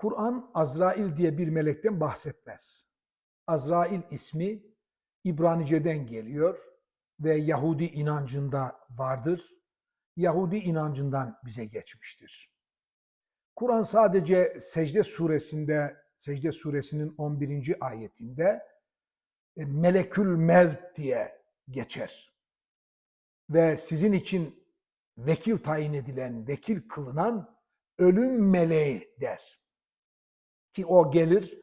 Kur'an Azrail diye bir melekten bahsetmez. Azrail ismi İbranice'den geliyor ve Yahudi inancında vardır. Yahudi inancından bize geçmiştir. Kur'an sadece Secde suresinde, Secde suresinin 11. ayetinde e, Melekül Mevt diye geçer. Ve sizin için vekil tayin edilen, vekil kılınan ölüm meleği der. Ki o gelir,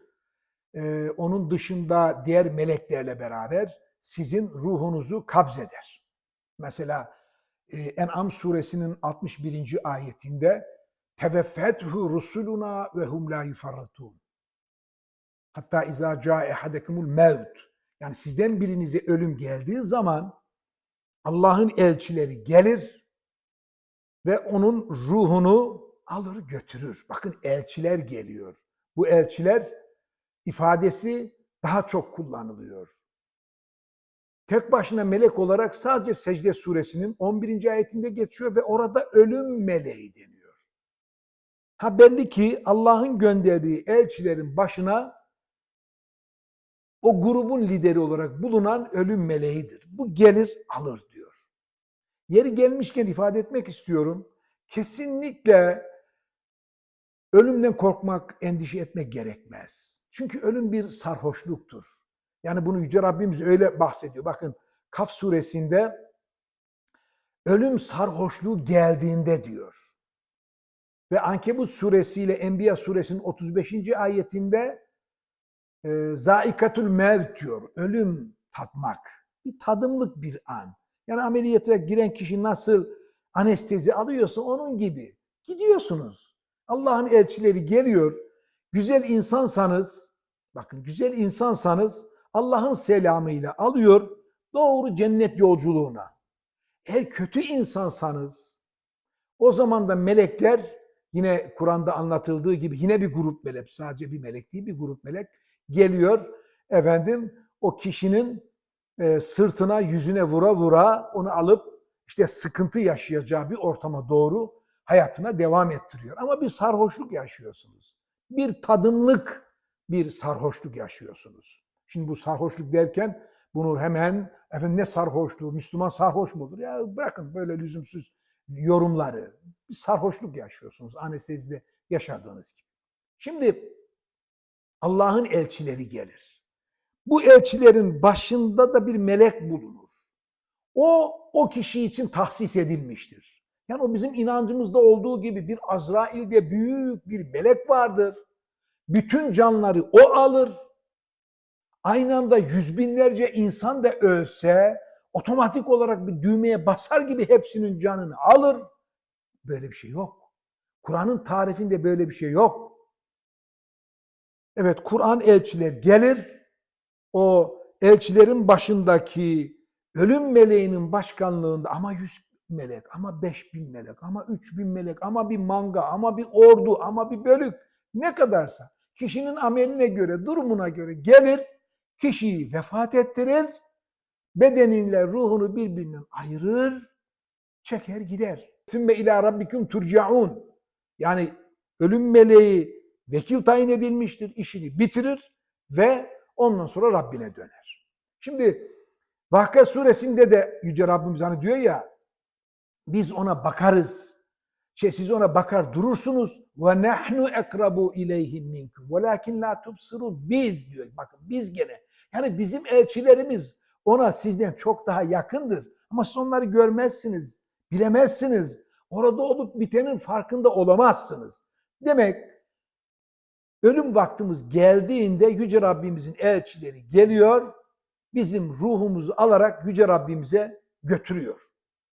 e, onun dışında diğer meleklerle beraber sizin ruhunuzu kabzeder. Mesela e, En'am suresinin 61. ayetinde teveffethu rusuluna ve hum la yufarratun. Hatta izâ câe ehadekumul mevt. Yani sizden birinize ölüm geldiği zaman Allah'ın elçileri gelir ve onun ruhunu alır götürür. Bakın elçiler geliyor. Bu elçiler ifadesi daha çok kullanılıyor. Tek başına melek olarak sadece Secde suresinin 11. ayetinde geçiyor ve orada ölüm meleği deniyor. Ha belli ki Allah'ın gönderdiği elçilerin başına o grubun lideri olarak bulunan ölüm meleğidir. Bu gelir alır diyor. Yeri gelmişken ifade etmek istiyorum. Kesinlikle ölümden korkmak, endişe etmek gerekmez. Çünkü ölüm bir sarhoşluktur. Yani bunu Yüce Rabbimiz öyle bahsediyor. Bakın Kaf suresinde ölüm sarhoşluğu geldiğinde diyor. Ve Ankebut suresiyle Enbiya suresinin 35. ayetinde e, zaikatul mevt diyor. Ölüm tatmak. Bir tadımlık bir an. Yani ameliyata giren kişi nasıl anestezi alıyorsa onun gibi. Gidiyorsunuz. Allah'ın elçileri geliyor. Güzel insansanız, bakın güzel insansanız Allah'ın selamıyla alıyor doğru cennet yolculuğuna. Eğer kötü insansanız o zaman da melekler yine Kur'an'da anlatıldığı gibi yine bir grup melek sadece bir melek değil bir grup melek geliyor efendim o kişinin e, sırtına yüzüne vura vura onu alıp işte sıkıntı yaşayacağı bir ortama doğru hayatına devam ettiriyor. Ama bir sarhoşluk yaşıyorsunuz. Bir tadımlık bir sarhoşluk yaşıyorsunuz. Şimdi bu sarhoşluk derken bunu hemen efendim ne sarhoşluğu, Müslüman sarhoş mu olur? Ya bırakın böyle lüzumsuz yorumları. Bir sarhoşluk yaşıyorsunuz anestezide yaşadığınız gibi. Şimdi Allah'ın elçileri gelir. Bu elçilerin başında da bir melek bulunur. O, o kişi için tahsis edilmiştir. Yani o bizim inancımızda olduğu gibi bir Azrail diye büyük bir melek vardır. Bütün canları o alır. Aynı anda yüz binlerce insan da ölse otomatik olarak bir düğmeye basar gibi hepsinin canını alır. Böyle bir şey yok. Kur'an'ın tarifinde böyle bir şey yok. Evet Kur'an elçiler gelir. O elçilerin başındaki ölüm meleğinin başkanlığında ama yüz melek, ama beş bin melek, ama üç bin melek, ama bir manga, ama bir ordu, ama bir bölük ne kadarsa kişinin ameline göre, durumuna göre gelir, kişiyi vefat ettirir, bedeninle ruhunu birbirinden ayırır, çeker gider. Sümme ila rabbikum turcaun. Yani ölüm meleği vekil tayin edilmiştir, işini bitirir ve ondan sonra Rabbine döner. Şimdi Vakka suresinde de Yüce Rabbimiz hani diyor ya biz ona bakarız. Şey siz ona bakar durursunuz. Ve nahnu ekrabu ileyhim minkum. Velakin la tubsirun. Biz diyor. Bakın biz gene. Yani bizim elçilerimiz ona sizden çok daha yakındır. Ama siz onları görmezsiniz. Bilemezsiniz. Orada olup bitenin farkında olamazsınız. Demek ölüm vaktimiz geldiğinde Yüce Rabbimizin elçileri geliyor. Bizim ruhumuzu alarak Yüce Rabbimize götürüyor.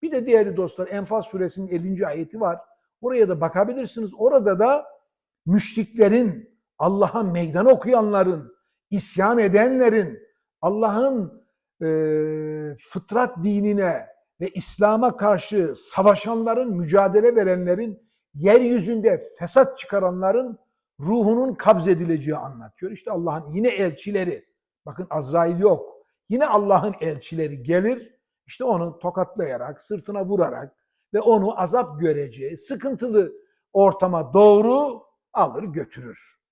Bir de diğeri dostlar Enfal suresinin 50. ayeti var. Oraya da bakabilirsiniz. Orada da müşriklerin, Allah'a meydan okuyanların, isyan edenlerin, Allah'ın e, fıtrat dinine ve İslam'a karşı savaşanların, mücadele verenlerin, yeryüzünde fesat çıkaranların ruhunun kabz edileceği anlatıyor. İşte Allah'ın yine elçileri, bakın Azrail yok, yine Allah'ın elçileri gelir, işte onu tokatlayarak, sırtına vurarak ve onu azap göreceği sıkıntılı ortama doğru alır götürür.